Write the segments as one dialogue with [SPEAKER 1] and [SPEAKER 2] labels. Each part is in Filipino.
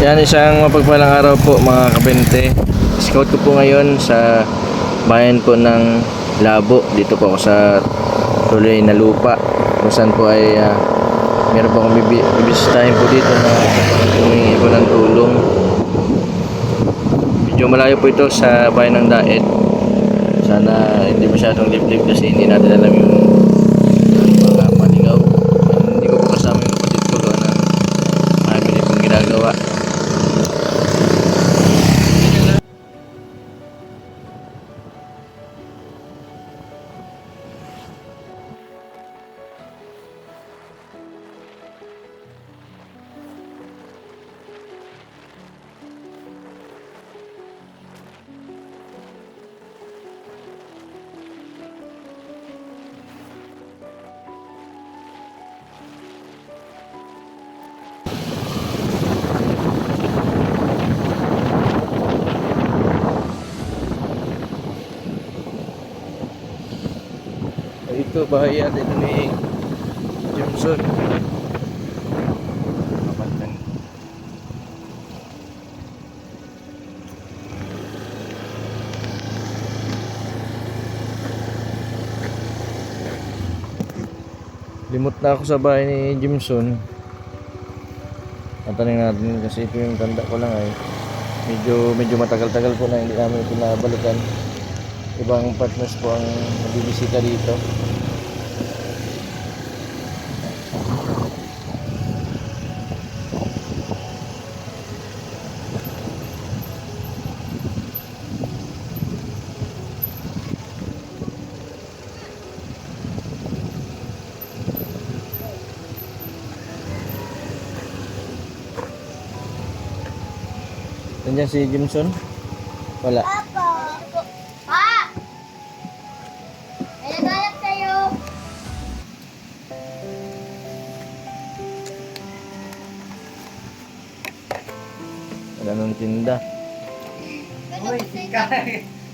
[SPEAKER 1] Yan isang mapagpalang araw po mga kabente. Scout ko po ngayon sa bayan po ng Labo. Dito po ako sa tuloy na lupa. Kung saan po ay ah, meron po akong bibi- bibisitahin po dito na humingi po ng tulong. Medyo malayo po ito sa bayan ng Daet. Sana hindi masyadong liblib kasi hindi natin alam yung Ito, bahay at ito ni Johnson. Limot na ako sa bahay ni Jimson. Tatanungin natin kasi ito yung tanda ko lang ay medyo medyo matagal-tagal po na hindi namin ito nabalikan ibang partners po ang nagbibisita dito. Nandiyan si Jimson? Wala.
[SPEAKER 2] Ano ba sa'yo?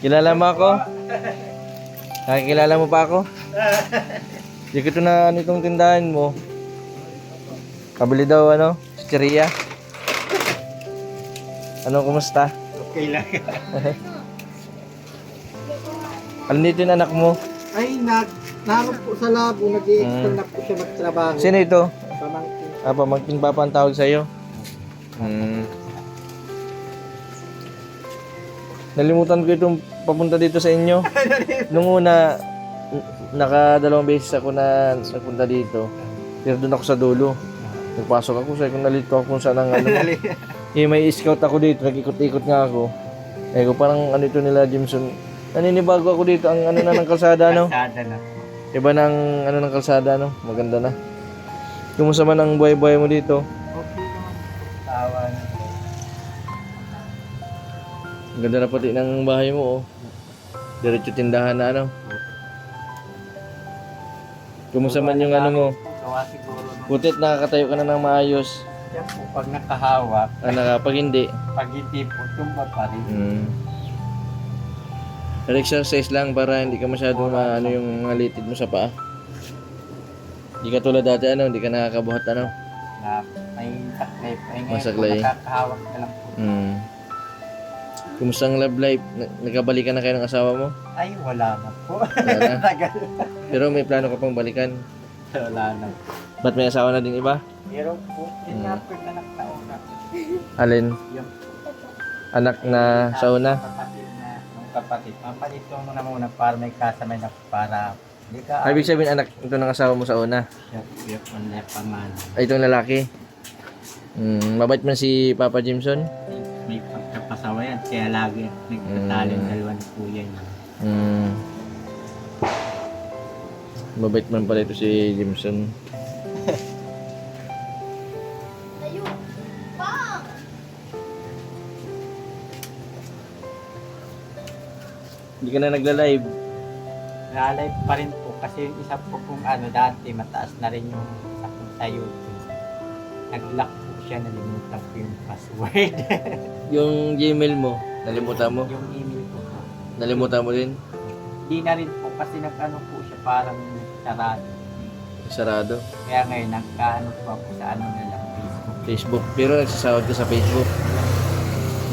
[SPEAKER 1] Kilala mo ako? Nakikilala mo pa ako? Hindi ko ito na ano itong tindahan mo. Kabili daw ano? Chicheria. Ano, kumusta?
[SPEAKER 3] Okay lang.
[SPEAKER 1] Alam dito yung anak mo?
[SPEAKER 3] Ay, nag, naroon po sa labo, nag-i-extra
[SPEAKER 1] Mm.
[SPEAKER 3] na po siya magtrabaho.
[SPEAKER 1] Sino ito?
[SPEAKER 3] Pamangkin.
[SPEAKER 1] Ah, pamangkin papa ang tawag sa'yo? Hmm. Nalimutan ko itong papunta dito sa inyo. Nung una, nakadalawang beses ako na nagpunta dito. Pero doon ako sa dulo. Nagpasok ako, sabi ko nalito ako kung saan ang ano. eh, may scout ako dito, nag-ikot-ikot nga ako. Eh, ko parang ano ito nila, Jimson. Naninibago ako dito, ang ano na ng kalsada, no?
[SPEAKER 3] Sada na.
[SPEAKER 1] Iba ng ano ng kalsada, no? Maganda na. Kumusta man ang buhay-buhay mo dito? Ang ganda na pati ng bahay mo, oh. Diretso tindahan na, ano? Kumusta man yung ano mo?
[SPEAKER 3] Gawa siguro nung
[SPEAKER 1] Putit, nakakatayo ka na ng maayos.
[SPEAKER 3] yan po, pag nakahawak,
[SPEAKER 1] Ah, naka, pag hindi.
[SPEAKER 3] pag hindi po, tumba pa rin.
[SPEAKER 1] Hmm. Exercise lang para hindi ka masyadong maano yung mga litid mo sa paa. Hindi ka tulad dati, ano? Hindi ka nakakabuhat, ano?
[SPEAKER 3] Na may saklay. Ay ngayon
[SPEAKER 1] Masaklay.
[SPEAKER 3] nakakahawak ka lang po.
[SPEAKER 1] Hmm. Kumusta ang love life? Nag- Nagkabalikan na kayo ng asawa mo?
[SPEAKER 3] Ay, wala na po.
[SPEAKER 1] Wala na. Pero may plano ka pang balikan.
[SPEAKER 3] wala na.
[SPEAKER 1] Ba't may asawa na din iba?
[SPEAKER 3] Pero po, yung anak na una.
[SPEAKER 1] Alin?
[SPEAKER 3] Yung
[SPEAKER 1] Anak na sa una?
[SPEAKER 3] kapatid na, yung kapatid. Papalit ko muna muna para may kasamay na para hindi ka
[SPEAKER 1] Ay, ibig sabihin anak ito ng asawa mo sa una.
[SPEAKER 3] Yung yung online paman.
[SPEAKER 1] Ay, itong lalaki. Hmm, mabait man si Papa Jimson.
[SPEAKER 3] May pagkapasawa yan. Kaya lagi nagtatalin
[SPEAKER 1] Mm.
[SPEAKER 3] dalawa ni kuya niya.
[SPEAKER 1] Hmm. Mabait man pala ito si Jimson. Hindi ka na nagla-live.
[SPEAKER 3] Nalay pa rin po kasi yung isa po kung ano dati mataas na rin yung sa YouTube. Nag-lock siya, nalimutan ko yung password.
[SPEAKER 1] Yung Gmail mo, nalimutan mo?
[SPEAKER 3] yung email ko po.
[SPEAKER 1] Nalimutan mo din?
[SPEAKER 3] Di na rin po kasi nag-ano po siya parang sarado.
[SPEAKER 1] Sarado.
[SPEAKER 3] Kaya ngayon nagkaano po ako sa ano na lang Facebook.
[SPEAKER 1] Facebook. Pero nagsasahod ka sa Facebook.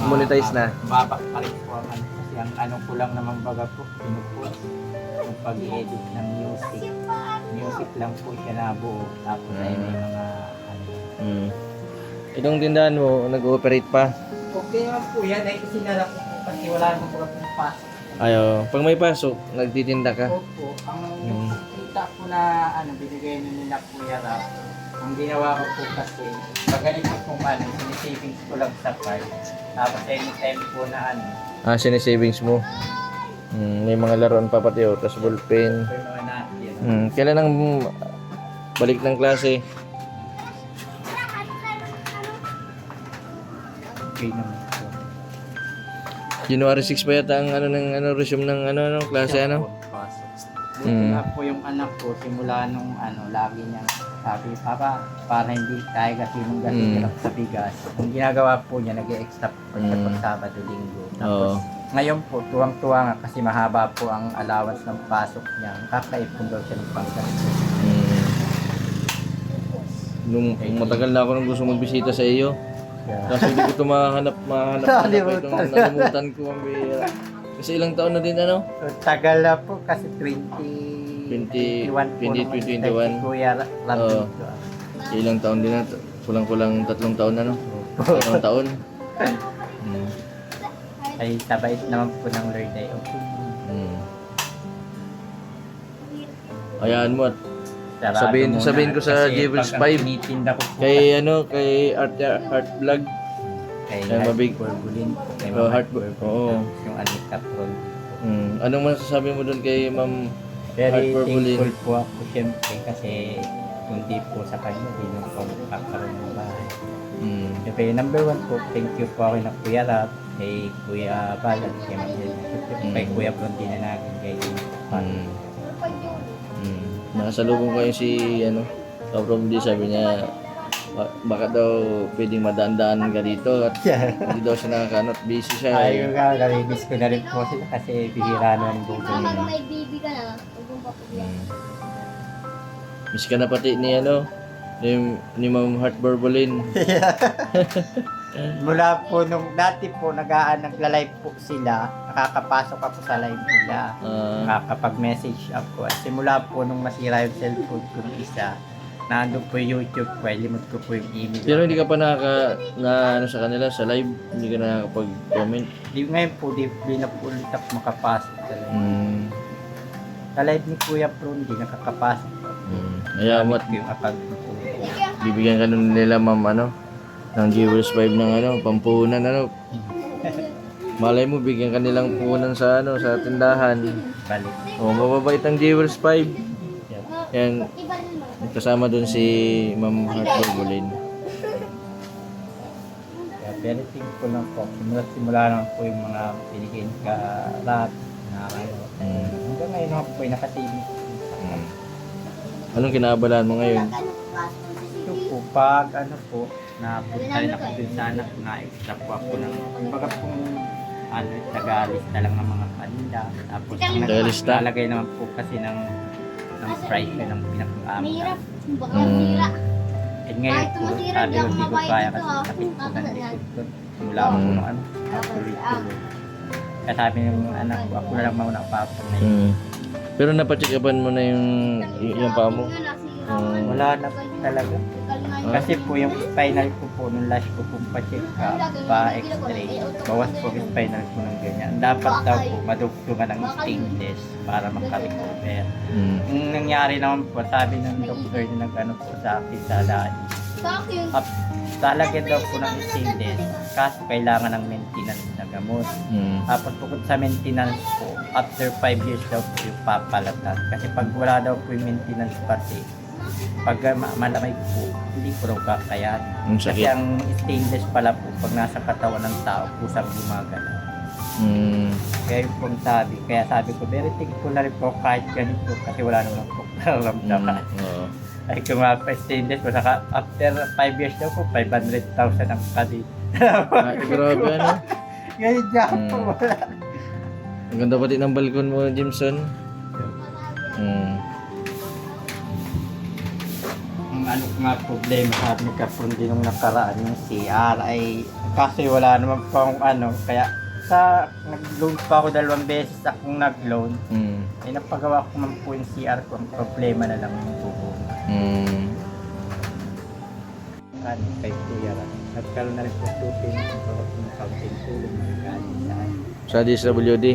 [SPEAKER 1] Monetize na.
[SPEAKER 3] Babak pa rin po ang ano. Kasi ang ano ko lang naman baga po, pinupost. Yung pag-edit ng music. Music lang po siya na buo. Tapos ay may
[SPEAKER 1] Mm.
[SPEAKER 3] mga ano.
[SPEAKER 1] Hmm. Itong tindahan mo, nag-ooperate pa.
[SPEAKER 3] Okay naman po yan. Ay isinara ko po kasi wala naman po akong pasok.
[SPEAKER 1] Ayo, pag may pasok, nagtitinda ka.
[SPEAKER 3] Opo, ang
[SPEAKER 1] Mm.
[SPEAKER 3] kita ko na ano, binigay na nila Kuya Rap, ang ginawa ko po kasi, pag ganito pong ano, sinisavings ko lang sa card. Tapos anytime po na ano,
[SPEAKER 1] Ah, sinisavings mo. Hmm, may mga laruan pa pati oh, tapos ballpen.
[SPEAKER 3] mga natin,
[SPEAKER 1] Hmm, kailan ang balik ng klase?
[SPEAKER 3] Okay naman po.
[SPEAKER 1] January 6 pa yata ang ano ng ano resume ng ano ano klase ano?
[SPEAKER 3] Buti
[SPEAKER 1] Mm.
[SPEAKER 3] nga po yung anak ko, simula nung ano, lagi niya sabi, Papa, para hindi tayo kasi nung
[SPEAKER 1] Mm.
[SPEAKER 3] sa bigas. Ang ginagawa po niya, nag-extra po siya
[SPEAKER 1] Mm.
[SPEAKER 3] pag Sabado, Linggo.
[SPEAKER 1] Oo.
[SPEAKER 3] Tapos, ngayon po, tuwang-tuwa nga kasi mahaba po ang allowance ng pasok niya. Kakaipon daw siya ng panggastos.
[SPEAKER 1] Hmm. Nung matagal na ako nang gusto magbisita sa iyo.
[SPEAKER 3] Yeah.
[SPEAKER 1] Kaso hindi ko ito mahanap, mahanap,
[SPEAKER 3] Nakalimutan.
[SPEAKER 1] itong nalimutan ko ang bihira. Kasi ilang taon na din ano?
[SPEAKER 3] So, tagal na po kasi 20...
[SPEAKER 1] 20
[SPEAKER 3] 21 po
[SPEAKER 1] 20,
[SPEAKER 3] nung
[SPEAKER 1] 21.
[SPEAKER 3] Si Kuya Ramiro.
[SPEAKER 1] Ilang taon din na, kulang-kulang tatlong taon na no? Tatlong taon. Hmm.
[SPEAKER 3] Ay, tabait naman po ng Lord ay okay.
[SPEAKER 1] Hmm. Ayaan mo at
[SPEAKER 3] Sarado
[SPEAKER 1] Sabihin-
[SPEAKER 3] muna.
[SPEAKER 1] sabihin ko sa
[SPEAKER 3] Kasi
[SPEAKER 1] Jebels
[SPEAKER 3] pag ang
[SPEAKER 1] 5,
[SPEAKER 3] tinitinda ko po
[SPEAKER 1] kay ano, kay Art Art Vlog.
[SPEAKER 3] kay
[SPEAKER 1] kay
[SPEAKER 3] Heart
[SPEAKER 1] Mabig-
[SPEAKER 3] Borbulin po. Kay
[SPEAKER 1] Oh,
[SPEAKER 3] Mama
[SPEAKER 1] Heart-
[SPEAKER 3] Borbulin.
[SPEAKER 1] oo.
[SPEAKER 3] Tapos Yung Anika Prol.
[SPEAKER 1] Hmm. Anong masasabi mo doon kay Ma'am
[SPEAKER 3] Very
[SPEAKER 1] Heart Borbulin?
[SPEAKER 3] thankful po ako siyempre kasi kung di po sa kanya, di nung po makakaroon ng bahay.
[SPEAKER 1] Hmm.
[SPEAKER 3] Siyempre, number one po, thank you po ako ng Kuya Rap, kay Kuya Balan, kay Ma'am Jel.
[SPEAKER 1] Mm.
[SPEAKER 3] Kay Kuya Blondina natin, kay
[SPEAKER 1] Hmm. Nakasalubong kayo si ano, Kaprom D sabi niya ba- baka daw pwedeng madaan-daan ka dito at hindi daw siya nakakaano at busy siya.
[SPEAKER 3] Ay,
[SPEAKER 1] eh.
[SPEAKER 3] nga, narinig ko na rin po sila kasi bihira naman po
[SPEAKER 2] Saka
[SPEAKER 3] sila.
[SPEAKER 2] pag may baby ka na, mong papabiyak.
[SPEAKER 1] Hmm. Miss ka na pati ni ano, ni, ni Ma'am Heart Borbolin.
[SPEAKER 3] Mula po nung dati po nagaan nagla-live po sila, nakakapasok ako sa live nila.
[SPEAKER 1] Ah,
[SPEAKER 3] Nakakapag-message ako. At simula po nung masira yung cellphone ko ng isa, nandun po yung YouTube ko, limot ko po yung email.
[SPEAKER 1] pero hindi ka pa nakaka na ano sa kanila sa live, hindi ka nakakapag-comment.
[SPEAKER 3] Di, ngayon po, di, di na po ulit ako makapasok sa live.
[SPEAKER 1] Hmm.
[SPEAKER 3] Sa live ni Kuya Pro, hindi nakakapasok.
[SPEAKER 1] Hmm. Kaya mo at bibigyan ka nila ma'am ano ng Jewels 5 ng ano pampuhunan ano malay mo bigyan ka nilang puhunan sa ano sa tindahan
[SPEAKER 3] balik.
[SPEAKER 1] o mababait ang Jewels 5 yan
[SPEAKER 2] mo.
[SPEAKER 1] kasama dun si Ma'am Heart Borbulin
[SPEAKER 3] Kaya very thankful lang po. Simula, simula lang po yung mga pinigin ka lahat na ano.
[SPEAKER 1] Hmm.
[SPEAKER 3] Hanggang ngayon ako po nakatibig.
[SPEAKER 1] Hmm. anong kinaabalaan mo ngayon
[SPEAKER 3] Ito po, pag ano po, napunta rin ako dun sa anak na extra po ako ng, kumbaga pong ano, tagalista lang ng mga kanila. Tapos ang
[SPEAKER 1] Tagalista?
[SPEAKER 3] naglalagay naman po kasi ng ng price ko ng pinakang
[SPEAKER 2] Mahirap. Baka
[SPEAKER 1] Mm.
[SPEAKER 2] masira.
[SPEAKER 3] Eh ngayon
[SPEAKER 2] Kahit
[SPEAKER 3] po,
[SPEAKER 2] masira,
[SPEAKER 3] sabi ko,
[SPEAKER 2] ako
[SPEAKER 3] di ko
[SPEAKER 2] mabayad
[SPEAKER 3] kaya kasi
[SPEAKER 2] ha?
[SPEAKER 3] kapit po ng ko. Simula ako
[SPEAKER 1] Mm.
[SPEAKER 3] nung ano, tuloy-tuloy. Kaya sabi ng anak ko, ako na lang mauna pa na yun.
[SPEAKER 1] hmm. pero napacheck-upan mo na yung y- yung paa mo Hmm.
[SPEAKER 3] Wala na po talaga.
[SPEAKER 1] Ah.
[SPEAKER 3] Kasi po yung spinal ko po, nung last ko pong pa-check up, pa-x-ray, bawas po yung spinal ko ng ganyan. Dapat daw po madugtungan ng stainless para makarecover. Yung nangyari naman po, sabi ng doctor na nag-ano po sa akin sa daan, up, lalagyan daw po ng stainless, kaso kailangan ng maintenance na gamot.
[SPEAKER 1] Hmm.
[SPEAKER 3] Tapos bukod sa maintenance po, after 5 years daw po yung papalatan. Kasi pag wala daw po yung maintenance pati, pag ma- malamay po, hindi ko raw kakayanin.
[SPEAKER 1] ang
[SPEAKER 3] Kasi
[SPEAKER 1] sakit
[SPEAKER 3] ang stainless pala po, pag nasa katawan ng tao, kusang gumagalaw.
[SPEAKER 1] hmm.
[SPEAKER 3] Kaya yung pong sabi, kaya sabi ko, very thankful na rin po kahit ganito kasi wala naman po nararamdaman.
[SPEAKER 1] Oo.
[SPEAKER 3] Ay kung mga pa-stainless po, saka after 5 years daw po, 500,000 ang kadit.
[SPEAKER 1] Ah, grabe ano
[SPEAKER 3] Ngayon dyan po,
[SPEAKER 1] Hmm.
[SPEAKER 3] wala.
[SPEAKER 1] ang ganda pati ng balkon mo Jimson hmm.
[SPEAKER 3] Ano nga problema sa amin kapon din nung nakaraan yung CR ay kasi wala naman pang ano kaya sa nag-loan pa ako dalawang beses akong nag-loan
[SPEAKER 1] Mm.
[SPEAKER 3] ay napagawa ko man po yung CR ko ang problema na lang yung tubo
[SPEAKER 1] Mm.
[SPEAKER 3] ano kay Kuya Ram nagkaroon na rin po tupin ng kaunting tulong na galing sa
[SPEAKER 1] Sa DSWD.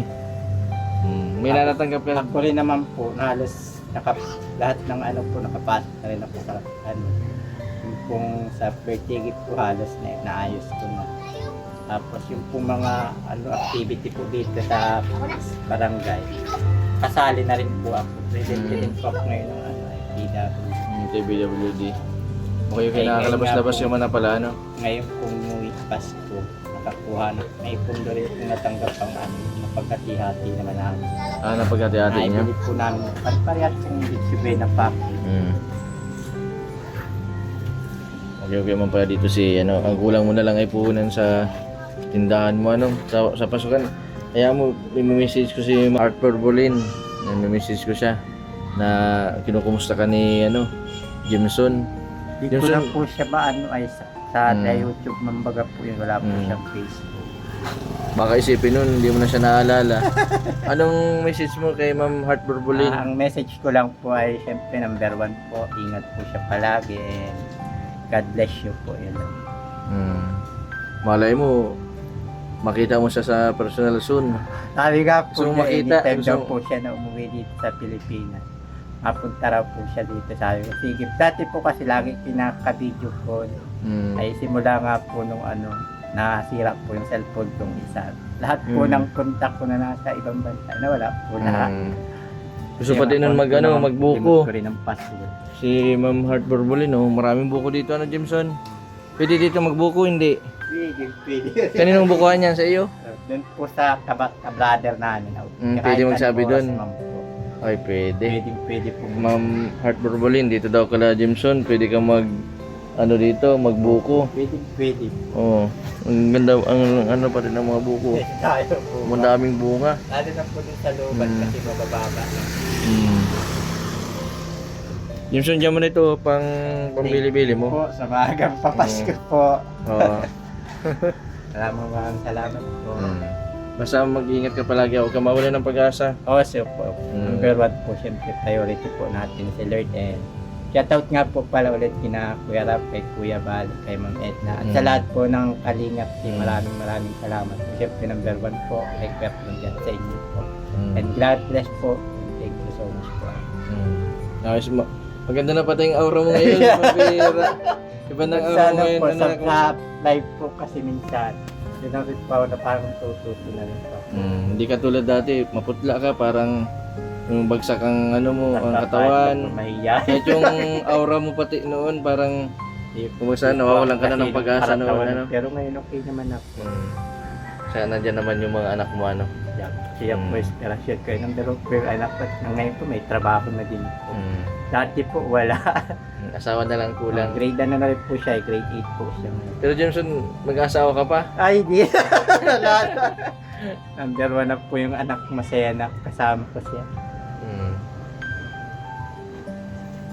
[SPEAKER 1] Mm. May natatanggap ka
[SPEAKER 3] Ako rin naman po, halos nakap, lahat ng ano po nakapasok na rin ako sa ano. Yung pong sa birthday gift ko halos na naayos ko na. Tapos yung pong mga ano activity po dito sa barangay. Kasali na rin po ako. Present
[SPEAKER 1] Mm.
[SPEAKER 3] rin po ako ngayon ng ano, PW.
[SPEAKER 1] mm, TBWD. Okay, okay,
[SPEAKER 3] Ay,
[SPEAKER 1] nakakalabas-labas yung na pala, ano?
[SPEAKER 3] Ngayon pong nung Pasko, nakakuha na. May pundo rin natanggap ang ano, napagkati-hati naman namin.
[SPEAKER 1] Ah, napagkati-hati niya.
[SPEAKER 3] Naibili po namin. Pare-parehas yung Bitsube na package.
[SPEAKER 1] Mm. Okay, okay man pala dito si, ano, ang kulang mo na lang ay puhunan sa tindahan mo, ano, sa, sa pasukan. Kaya mo, may message ko si Art Perbolin. May message ko siya na kinukumusta ka ni, ano, Jameson.
[SPEAKER 3] Di
[SPEAKER 1] Yung
[SPEAKER 3] ko lang po siya ba ano ay sa, sa
[SPEAKER 1] Mm.
[SPEAKER 3] YouTube mambaga po yun. Wala po
[SPEAKER 1] Mm.
[SPEAKER 3] siyang Facebook.
[SPEAKER 1] Baka isipin nun, hindi mo na siya naalala. Anong message mo kay Ma'am Heart Berbolin?
[SPEAKER 3] Ah, ang message ko lang po ay syempre number one po. Ingat po siya palagi and God bless you po. Yun lang.
[SPEAKER 1] Hmm. Malay mo, makita mo siya sa personal soon.
[SPEAKER 3] Sabi nga po niya,
[SPEAKER 1] makita?
[SPEAKER 3] anytime daw
[SPEAKER 1] mo-
[SPEAKER 3] po siya na umuwi dito sa Pilipinas. Mapunta raw po siya dito. Sabi ko, sige. Dati po kasi lagi pinaka-video call.
[SPEAKER 1] Hmm.
[SPEAKER 3] Ay simula nga po nung ano, nasira po yung cellphone kong isa. Lahat po
[SPEAKER 1] Mm.
[SPEAKER 3] ng contact ko na nasa ibang bansa, nawala po lahat.
[SPEAKER 1] Hmm. Gusto pa din nun mag, ano, magbuko.
[SPEAKER 3] ko rin ng password.
[SPEAKER 1] Si Ma'am Heart Berbolin, oh, maraming buko dito, ano, Jameson? Pwede dito magbuko, hindi.
[SPEAKER 3] Pwede, pwede.
[SPEAKER 1] Kaninong bukuhan yan sa iyo?
[SPEAKER 3] Doon po sa kabat ka brother namin.
[SPEAKER 1] Mm,
[SPEAKER 3] Kahit
[SPEAKER 1] pwede
[SPEAKER 3] anong
[SPEAKER 1] magsabi
[SPEAKER 3] oras
[SPEAKER 1] doon.
[SPEAKER 3] naman po.
[SPEAKER 1] Ay, pwede.
[SPEAKER 3] Pwede, pwede po.
[SPEAKER 1] Ma'am Heart Berbolin, dito daw kala Jameson, pwede ka mag, ano dito, magbuko.
[SPEAKER 3] Pwede, pwede.
[SPEAKER 1] Oo. ang ganda, ang ano pa rin ng mga buko.
[SPEAKER 3] Tayo po.
[SPEAKER 1] Ang daming bunga.
[SPEAKER 3] Lalo na po dun sa looban
[SPEAKER 1] Mm.
[SPEAKER 3] kasi mabababa.
[SPEAKER 1] Hmm. Jameson, dyan mo na ito, pang pambili-bili mo.
[SPEAKER 3] Po, sa magang papasko po.
[SPEAKER 1] Oo.
[SPEAKER 3] Maraming maraming salamat po.
[SPEAKER 1] Hmm. Basta mag-ingat ka palagi, huwag ka mawala ng pag-asa.
[SPEAKER 3] Also po,
[SPEAKER 1] Mm.
[SPEAKER 3] number one po, syempre priority po natin si Lord and shoutout nga po pala ulit kina Kuya Rap, kay Kuya Bal, kay Ma'am Edna. At sa
[SPEAKER 1] Mm.
[SPEAKER 3] lahat po ng kalingap team,
[SPEAKER 1] Mm.
[SPEAKER 3] maraming maraming salamat. Syempre number one po, kay Kuya Plungan sa inyo po.
[SPEAKER 1] Hmm.
[SPEAKER 3] And God bless po. Thank you so much po.
[SPEAKER 1] Hmm. Ayos, ma- maganda na pati yung aura mo ngayon, mabira. Iba ng aura mo ngayon.
[SPEAKER 3] po,
[SPEAKER 1] ano,
[SPEAKER 3] sa, sa live po kasi minsan, rin po ako na parang tututo na rin po.
[SPEAKER 1] Hmm, Hindi ka tulad dati, maputla ka, parang yung bagsak ang ano mo, ang katawan.
[SPEAKER 3] Mahiya.
[SPEAKER 1] Kahit yung aura mo pati noon, parang Kumusta? Nawawalan ka na ng pag-asa noon, ano?
[SPEAKER 3] Pero ngayon okay naman ako.
[SPEAKER 1] hmm, sana dyan naman yung mga anak mo, ano.
[SPEAKER 3] Yeah. Siya po,
[SPEAKER 1] Mm.
[SPEAKER 3] inspirasyon ko ng dalawang queer anak ko. Na ngayon po, may trabaho na din po.
[SPEAKER 1] Hmm.
[SPEAKER 3] Dati po, wala.
[SPEAKER 1] Asawa na lang kulang.
[SPEAKER 3] Grade ano na rin po siya, grade 8 po siya.
[SPEAKER 1] Pero Jameson, mag-asawa ka pa?
[SPEAKER 3] Ay, di. Number one na po yung anak masaya na kasama ko siya.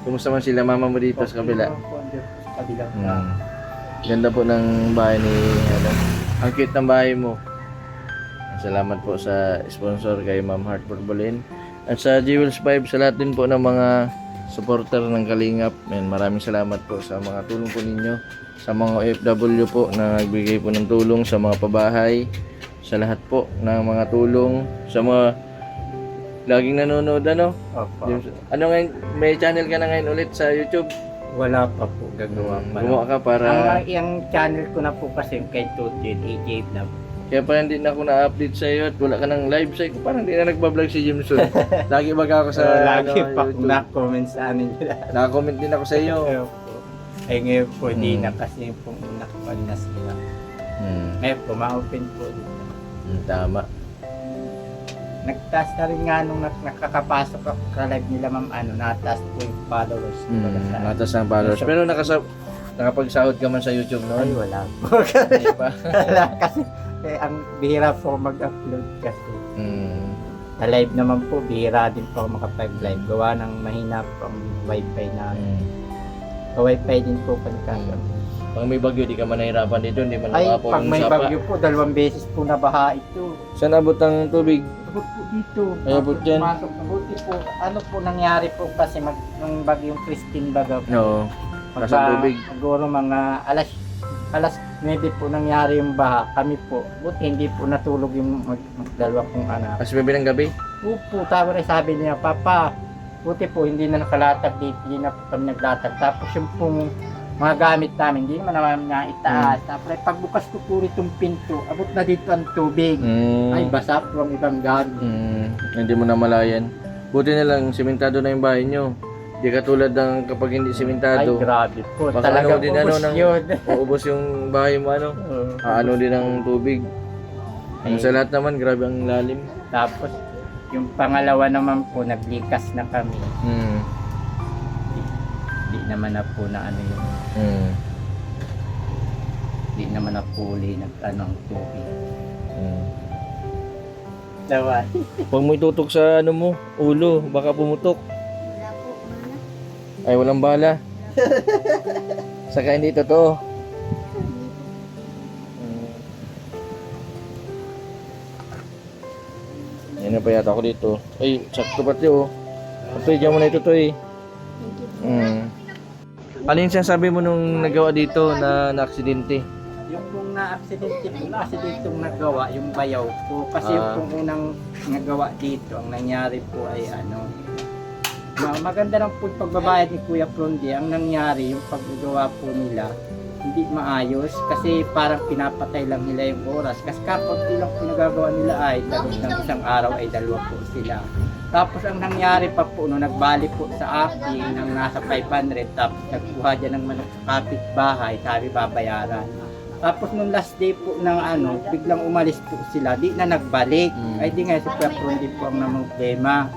[SPEAKER 1] Kumusta man sila mama mo dito sa kabila?
[SPEAKER 3] Sa kabila.
[SPEAKER 1] Hmm. Ganda po ng bahay ni ano. Ang cute ng bahay mo. Salamat po sa sponsor kay Ma'am Heart Borbolin. At sa Jewels 5 sa lahat din po ng mga supporter ng Kalingap. And maraming salamat po sa mga tulong po ninyo. Sa mga OFW po na nagbigay po ng tulong sa mga pabahay. Sa lahat po ng mga tulong. Sa mga laging nanonood ano.
[SPEAKER 3] Opo.
[SPEAKER 1] James, ano ngayon, may channel ka na ngayon ulit sa YouTube?
[SPEAKER 3] Wala pa po gagawa pa.
[SPEAKER 1] Gumawa ka para...
[SPEAKER 3] Ang yung channel ko na po kasi kay Tutin, AJ Vlog.
[SPEAKER 1] Kaya parang hindi na ako na-update sa iyo at wala ka ng live sa ko. Parang hindi na nagbablog si Jameson. Lagi baga ako sa
[SPEAKER 3] So, lagi
[SPEAKER 1] ano,
[SPEAKER 3] pa
[SPEAKER 1] YouTube.
[SPEAKER 3] na-comment sa amin nila.
[SPEAKER 1] Naka-comment din ako sa iyo.
[SPEAKER 3] Po. Ay ngayon po, di
[SPEAKER 1] Hmm.
[SPEAKER 3] na kasi pong nakapal na sila.
[SPEAKER 1] Hmm.
[SPEAKER 3] Ngayon po, ma-open po.
[SPEAKER 1] Hmm, tama.
[SPEAKER 3] Nagtaas na rin nga nung nak- nakakapasok ako sa live nila ma'am, ano, nataas po yung followers.
[SPEAKER 1] Hmm.
[SPEAKER 3] Kumbaga sa-
[SPEAKER 1] Matas ng followers. Pero nakasa nakapag-sahod ka man sa YouTube
[SPEAKER 3] Ay,
[SPEAKER 1] noon.
[SPEAKER 3] wala po.
[SPEAKER 1] Hindi pa.
[SPEAKER 3] Wala kasi, eh, ang bihira po mag-upload kasi.
[SPEAKER 1] Hmm.
[SPEAKER 3] Sa live naman po, bihira din po ako makapag-live. Gawa ng mahina po ang wifi namin.
[SPEAKER 1] Hmm.
[SPEAKER 3] Wifi din po pagkagabi.
[SPEAKER 1] Pag may bagyo, di ka man nahirapan dito, hindi man
[SPEAKER 3] Ay, pag may
[SPEAKER 1] sapa.
[SPEAKER 3] bagyo po, dalawang beses po nabaha ito.
[SPEAKER 1] Saan abot ang tubig?
[SPEAKER 3] Abot po dito.
[SPEAKER 1] Ay, abot yan.
[SPEAKER 3] Pumasok. Mabuti po. Ano po nangyari po kasi mag, nung bagyong Christine baga po.
[SPEAKER 1] Oo. Nasa
[SPEAKER 3] Magka-
[SPEAKER 1] tubig.
[SPEAKER 3] Siguro mga alas alas 9 po nangyari yung baha. Kami po, buti hindi po natulog yung mag, magdalawa kong anak.
[SPEAKER 1] As bebe ng gabi?
[SPEAKER 3] Opo, tapos sabi niya, Papa, buti po hindi na nakalatag dito, hindi na po kami naglatag. Tapos yung pong mga gamit namin, hindi naman naman nga itaas.
[SPEAKER 1] Hmm.
[SPEAKER 3] Tapos ay pagbukas ko po itong pinto, abot na dito ang tubig.
[SPEAKER 1] Mm.
[SPEAKER 3] Ay, basa po ang ibang gamit.
[SPEAKER 1] Mm, hindi mo na malayan. Buti na lang, simentado na yung bahay nyo. Di katulad ng kapag hindi
[SPEAKER 3] Ay,
[SPEAKER 1] simentado,
[SPEAKER 3] grabe po.
[SPEAKER 1] Baka
[SPEAKER 3] Talagang
[SPEAKER 1] ano din, ano, ng-
[SPEAKER 3] yun.
[SPEAKER 1] uubos yung bahay mo ano. Aano din ang tubig. Yung sa lahat naman, grabe ang lalim.
[SPEAKER 3] Tapos, yung pangalawa naman po, naglikas na kami.
[SPEAKER 1] Mm.
[SPEAKER 3] Naman na po na ano yung,
[SPEAKER 1] Mm.
[SPEAKER 3] di naman na po uli nag ano ang tubig.
[SPEAKER 1] Mm.
[SPEAKER 3] Dawa.
[SPEAKER 1] Huwag mo itutok sa ano mo, ulo, baka pumutok.
[SPEAKER 2] Wala po. Ano?
[SPEAKER 1] Ay, walang bala. Saka hindi totoo. Mm. Yan na pa yata ako dito. Ay, sakto pati oh. Ito, dyan mo na ito to eh.
[SPEAKER 2] Thank you.
[SPEAKER 1] Mm. Ano yung sinasabi mo nung nagawa dito na na-aksidente?
[SPEAKER 3] Yung kung na-aksidente po, na-aksidente yung nagawa, yung bayaw po. Kasi yung
[SPEAKER 1] Ah.
[SPEAKER 3] kung unang nagawa dito, ang nangyari po ay ano, ma- maganda lang po yung pagbabayad ni Kuya Prondi. Ang nangyari, yung paggawa po nila, hindi maayos kasi parang pinapatay lang nila yung oras. Kasi kapag ilang po nagagawa nila ay tapos ng isang araw ay dalawa po sila. Tapos ang nangyari pa po, no, nagbali po sa akin ng nasa 500 tapos nagkuha dyan ng manok kapitbahay, sabi babayaran. Tapos nung last day po ng ano, biglang umalis po sila, di na nagbalik.
[SPEAKER 1] Mm.
[SPEAKER 3] Ay di nga si Kuya Prondi po ang namang problema.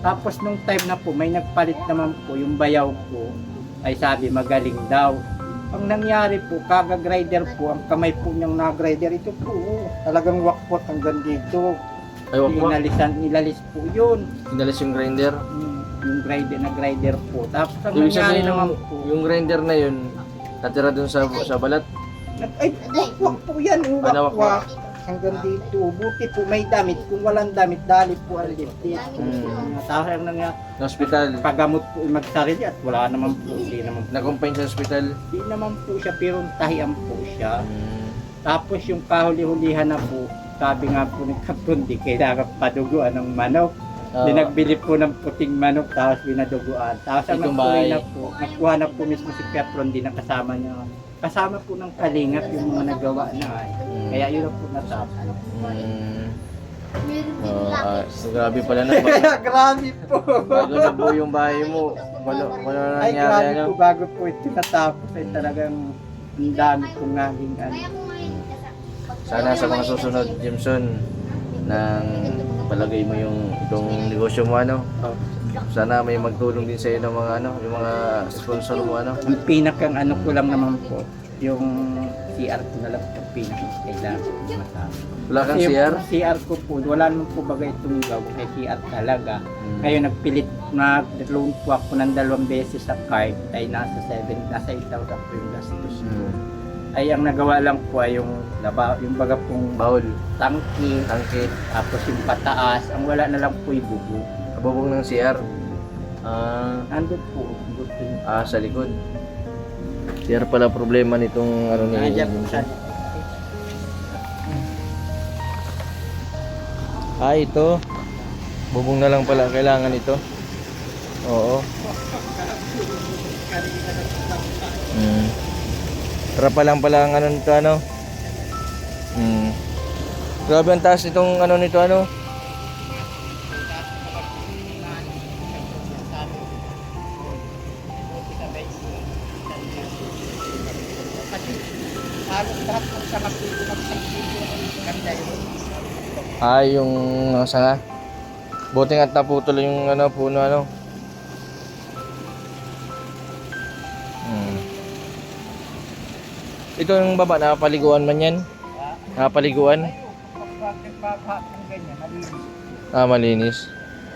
[SPEAKER 3] Tapos nung time na po, may nagpalit naman po yung bayaw ko, ay sabi magaling daw. Ang nangyari po, kaga-grinder po, ang kamay po niyang na-grinder, ito po, oh, talagang wakpot hanggang dito.
[SPEAKER 1] Ay, wag mo.
[SPEAKER 3] Inalisan, nilalis po yun.
[SPEAKER 1] Inalis yung grinder.
[SPEAKER 3] Mm, Yung grinder na grinder po. Tapos ang
[SPEAKER 1] Ibig
[SPEAKER 3] nangyari
[SPEAKER 1] sabihin
[SPEAKER 3] naman
[SPEAKER 1] yung,
[SPEAKER 3] po,
[SPEAKER 1] yung grinder na yun, natira dun sa, sa balat.
[SPEAKER 3] nag, ay, wakwak po yan, yung
[SPEAKER 1] Ano,
[SPEAKER 3] wakwak. Hanggang dito, buti po may damit. Kung walang damit, dali po ang lifted.
[SPEAKER 1] Mm.
[SPEAKER 3] Tapos ang nangyari,
[SPEAKER 1] Sa hospital.
[SPEAKER 3] pagamot po yung magsarili at wala naman po, hindi naman po.
[SPEAKER 1] Na-confine sa hospital.
[SPEAKER 3] Hindi naman po siya, pero tahian po siya.
[SPEAKER 1] Mm.
[SPEAKER 3] Tapos yung kahuli-hulihan na po, sabi nga po ng kapundi, kailangan paduguan ng manok.
[SPEAKER 1] Ah,
[SPEAKER 3] Di nagbili po ng puting manok, tapos binaduguan. Tapos ang
[SPEAKER 1] bahay.
[SPEAKER 3] na po, nakuha na po mismo si Petron din na kasama niya. Kasama po ng kalingap yung mga nagawa na ay.
[SPEAKER 1] mm.
[SPEAKER 3] Kaya yun na po natapos.
[SPEAKER 1] Mm.
[SPEAKER 2] Din
[SPEAKER 1] Oh, ah, so grabe pala na. Bago,
[SPEAKER 3] grabe po!
[SPEAKER 1] bago nabuo yung bahay mo, wala, wala na
[SPEAKER 3] Ay,
[SPEAKER 1] nangyari.
[SPEAKER 3] grabe
[SPEAKER 1] Ano?
[SPEAKER 3] po bago po ito natapos ay talagang ang dami pong naging ano.
[SPEAKER 1] Sana sa mga susunod, Jimson, nang palagay mo yung itong negosyo mo, ano? Sana may magtulong din sa iyo ng mga ano, yung mga sponsor mo, ano?
[SPEAKER 3] Ang pinakang ano ko lang naman po, yung CR ko na lang po pinakang kailangan ko.
[SPEAKER 1] Wala kang
[SPEAKER 3] Kasi
[SPEAKER 1] CR?
[SPEAKER 3] yung CR ko po, wala naman po bagay itong gawin kay CR talaga.
[SPEAKER 1] Mm.
[SPEAKER 3] Ngayon nagpilit, nag-loan po ako ng dalawang beses sa card ay nasa 7, nasa 8,000 po yung gastos.
[SPEAKER 1] Mm.
[SPEAKER 3] Ay ang nagawa lang po ay yung laba, yung baga pong
[SPEAKER 1] Bawal,
[SPEAKER 3] tangki,
[SPEAKER 1] tangke,
[SPEAKER 3] tapos yung pataas, ang wala na lang po yung bubo.
[SPEAKER 1] kabubong ng CR. Ah,
[SPEAKER 3] Nandun po, buto yung
[SPEAKER 1] ah, sa likod. CR pala problema nitong ano ni
[SPEAKER 3] Nandiyan po
[SPEAKER 1] Ah, ito. Bubong na lang pala ang kailangan ito. Oo. Mm. Para pa lang pala ang ano nito ano. Mm. Grabe ang taas itong ano nito ano. Ah, yung nasa nga. Buti nga naputol yung ano puno ano. Ito yung baba, nakapaliguan man yan.
[SPEAKER 3] Ganyan, malinis.
[SPEAKER 1] Ah, malinis.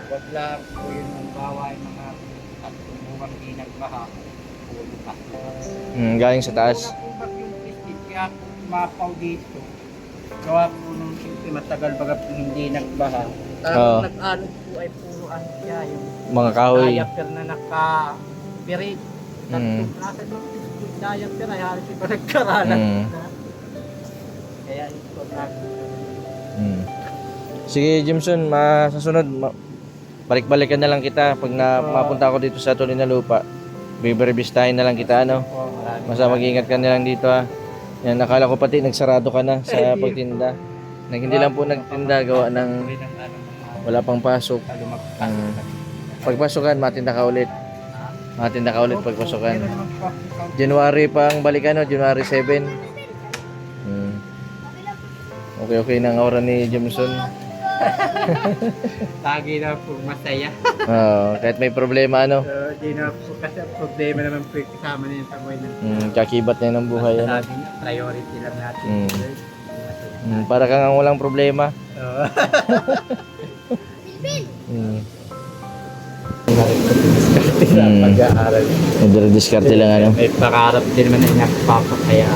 [SPEAKER 3] Huwag lang po yun ang bawa yung mga at buwang di nagbaha. Puro bukas.
[SPEAKER 1] Mm, galing sa taas.
[SPEAKER 3] Po bagyong Christine, kaya po umapaw dito. Gawa po nung siyempre matagal baga po hindi nagbaha.
[SPEAKER 1] Oo.
[SPEAKER 3] Ang nag-alog po ay puro ano siya, yung
[SPEAKER 1] Mga kahoy.
[SPEAKER 3] diaper na naka-pirit.
[SPEAKER 1] Mm.
[SPEAKER 3] Tatlong klase ng diaper ay halos iba nagkaralan.
[SPEAKER 1] Mm.
[SPEAKER 3] Kaya ito na.
[SPEAKER 1] Mm. Sige, Jimson, ma sa sunod, ma- balik-balikan na lang kita pag na mapunta ako dito sa tuloy na lupa. Bibirebistahin na lang kita, ano? Basta mag-ingat ka na lang dito, ha? Yan, nakala ko pati nagsarado ka na sa pagtinda. Nag, hindi lang po nagtinda, gawa ng wala pang pasok.
[SPEAKER 3] kalumagpas.
[SPEAKER 1] Mm. Pagpasukan, matinda ka ulit. Matinda ka ulit pagpasukan. January pang balikan, no? January 7. Hmm. Okay, okay na ang aura ni Jimson.
[SPEAKER 3] Lagi na po masaya.
[SPEAKER 1] Oo, kahit may problema, ano?
[SPEAKER 3] So, di na po kasi ang problema naman po yung kasama niya sa buhay ng
[SPEAKER 1] Hmm, kakibat na yun ang buhay, ano?
[SPEAKER 3] Sabi niya, priority lang natin.
[SPEAKER 1] Mm. Hmm, para kang ang walang problema.
[SPEAKER 3] Oo.
[SPEAKER 1] Hmm.
[SPEAKER 3] Sa
[SPEAKER 1] Mm.
[SPEAKER 3] pag-aaral.
[SPEAKER 1] Nagre-discarte lang, ano?
[SPEAKER 3] May pangarap din naman na nakapapa kaya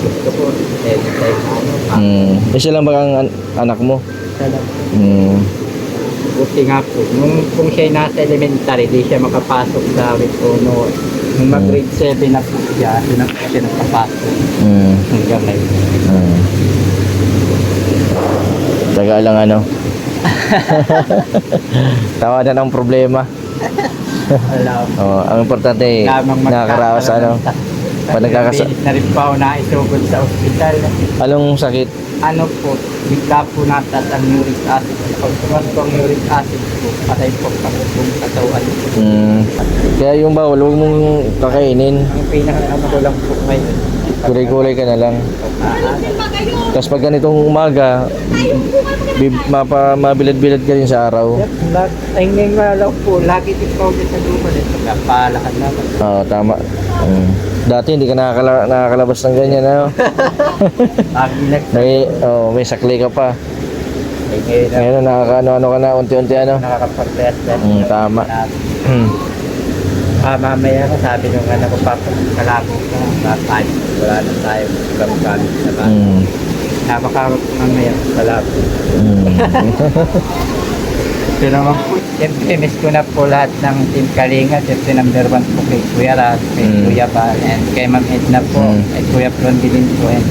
[SPEAKER 3] gusto ko anytime ano pa.
[SPEAKER 1] Hmm. Isa lang ba ang an- anak mo?
[SPEAKER 3] Talagang
[SPEAKER 1] Hmm.
[SPEAKER 3] Buti nga po. Nung kung siya nasa elementary, di siya makapasok sa Wicono. Nung mag grade 7 na po siya, doon na po siya nakapasok.
[SPEAKER 1] Hmm.
[SPEAKER 3] Hanggang ngayon.
[SPEAKER 1] Hmm. Taga lang, ano? Tawa na ng problema.
[SPEAKER 3] Alam.
[SPEAKER 1] Oh, ang importante, nakakaraos, ano? Pag nagkakasa-
[SPEAKER 3] Beses na rin pa ako naisugod sa ospital.
[SPEAKER 1] Anong sakit?
[SPEAKER 3] Ano po, bigla po natas ang uric acid. Pag tumas po ang uric acid po, patay po ang buong katawan.
[SPEAKER 1] Hmm. Kaya yung bawal, huwag mong kakainin.
[SPEAKER 3] Ang pinaka-ano ko lang po ngayon.
[SPEAKER 1] Kulay-kulay ka na lang. Tapos pag ganitong umaga, mapa, mabilad-bilad ka rin sa araw.
[SPEAKER 3] Ay ngayon nga lang po, lagi din po sa lupa nito. Napalakad naman.
[SPEAKER 1] Oo, tama. Hmm. Dati hindi ka nakakala, nakakalabas ng ganyan, ano? May, oh, may sakli ka pa.
[SPEAKER 3] ay ngayon na
[SPEAKER 1] nakakaano-ano ka na, unti-unti ano.
[SPEAKER 3] nakakapag-test na.
[SPEAKER 1] Mm, tama.
[SPEAKER 3] Ah, mamaya ko sabi nung anak ko, Papa, kalabo ko, mga tayo, wala na tayo, gamit-gamit na ba?
[SPEAKER 1] Hmm.
[SPEAKER 3] Tama ka mamaya, kalabo.
[SPEAKER 1] Hmm.
[SPEAKER 3] Ito naman po, siyempre miss ko na po lahat ng Team Kalinga. Siyempre number one po kay Kuya Raz, kay
[SPEAKER 1] Mm.
[SPEAKER 3] Kuya Bal, and kay Ma'am Edna po,
[SPEAKER 1] Mm.
[SPEAKER 3] kay Kuya Blondie din po. And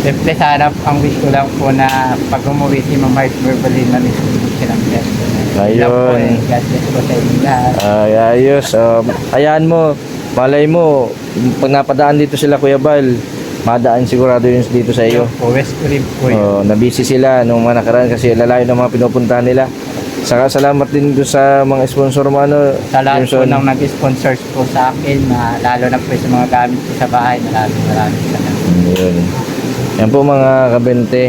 [SPEAKER 3] siyempre sana ang wish ko lang po na pag umuwi si Ma'am Mars Berbalin na miss ko siya ng best.
[SPEAKER 1] Ayun.
[SPEAKER 3] and God bless po sa inyo lahat.
[SPEAKER 1] Ay, ayos. Um, ayan mo, malay mo, pag napadaan dito sila Kuya Bal, madaan sigurado yun dito sa iyo.
[SPEAKER 3] po, West rin po yun.
[SPEAKER 1] Oh, nabisi sila nung mga nakaraan kasi lalayo ng mga pinupuntahan nila. Saka salamat din doon sa mga sponsor mo ano,
[SPEAKER 3] Sa lahat po ng nag-sponsors po sa akin, na, lalo na po sa mga gamit ko sa bahay, maraming maraming salamat.
[SPEAKER 1] Yun. Yan po mga kabente.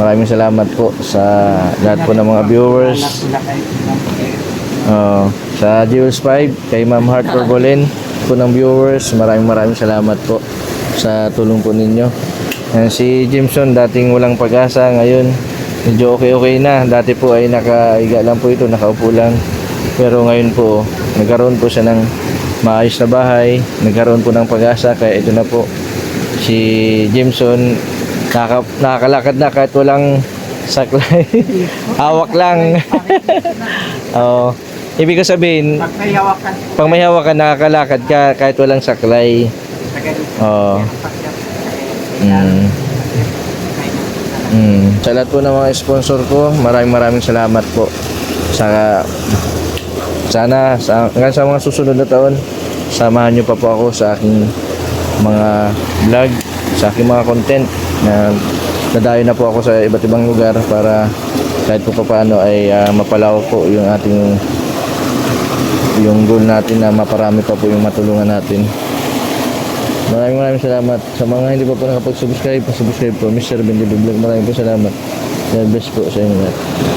[SPEAKER 1] Maraming salamat po sa lahat po ng mga viewers. Oh, sa Jules 5, kay Ma'am Heart Corbolin po ng viewers. Maraming maraming salamat po sa tulong po ninyo. Yan, si Jimson, dating walang pag-asa, ngayon medyo okay-okay na. Dati po ay nakaiga lang po ito, nakaupo lang. Pero ngayon po, nagkaroon po siya ng maayos na bahay, nagkaroon po ng pag-asa, kaya ito na po si Jimson nakaka, nakakalakad na kahit walang saklay. Hawak lang. Oo. Ibig ko sabihin,
[SPEAKER 3] Pag may hawakan,
[SPEAKER 1] pag may hawakan, nakakalakad ka kahit walang saklay. Oo.
[SPEAKER 3] pag-
[SPEAKER 1] Mm. Mm. Sa lahat po ng mga sponsor ko, maraming maraming salamat po. Sa sana sa, hanggang sa mga susunod na taon, samahan niyo pa po ako sa aking mga vlog, sa aking mga content na nadayo na po ako sa iba't ibang lugar para kahit po paano ay ah, mapalawak po yung ating yung goal natin na maparami pa po yung matulungan natin. Maraming maraming salamat. Sa mga hindi pa po nakapag-subscribe, pa-subscribe po. Mr. Bendido Vlog, maraming po salamat. God bless po sa inyo.